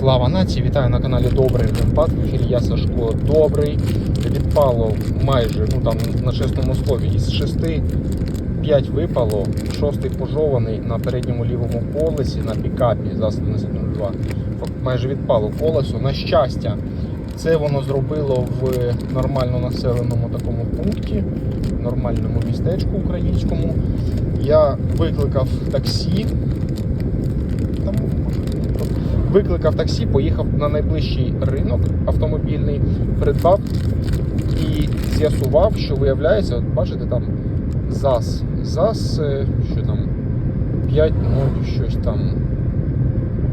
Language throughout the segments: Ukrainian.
Слава нації! Вітаю на каналі Добрий Ремпад. В ефірі я Сашко Добрий. Відпало майже ну там на чесному слові із шести 5 випало, шостий пожований на передньому лівому колесі на пікапі за 1102. Майже відпало колесо. На щастя, це воно зробило в нормально населеному такому пункті, нормальному містечку українському. Я викликав таксі. Викликав таксі, поїхав на найближчий ринок автомобільний, придбав і з'ясував, що виявляється, от бачите, там ЗАЗ. ЗАЗ, е, що там 5, ну щось там.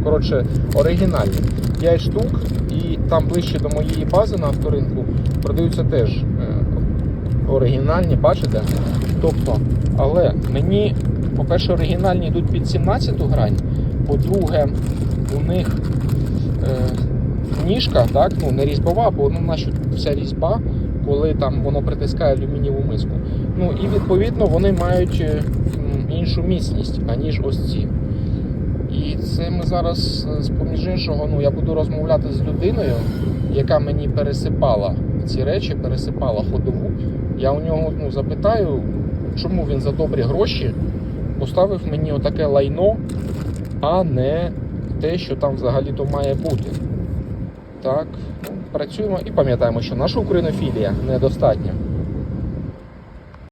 Коротше, оригінальні. 5 штук, і там ближче до моєї бази на авторинку продаються теж е, оригінальні, бачите? Тобто, але мені, по-перше, оригінальні йдуть під 17 грань, по-друге, у них е, ніжка, так, ну не різьбова, бо ну, наша вся різьба, коли там воно притискає алюмінієву миску. Ну і відповідно вони мають е, іншу міцність, аніж ось ці. І це ми зараз, е, з поміж іншого, ну я буду розмовляти з людиною, яка мені пересипала ці речі, пересипала ходову. Я у нього ну, запитаю, чому він за добрі гроші поставив мені отаке лайно, а не те, що там взагалі-то має бути. Так, ну, працюємо і пам'ятаємо, що наша українофілія недостатня.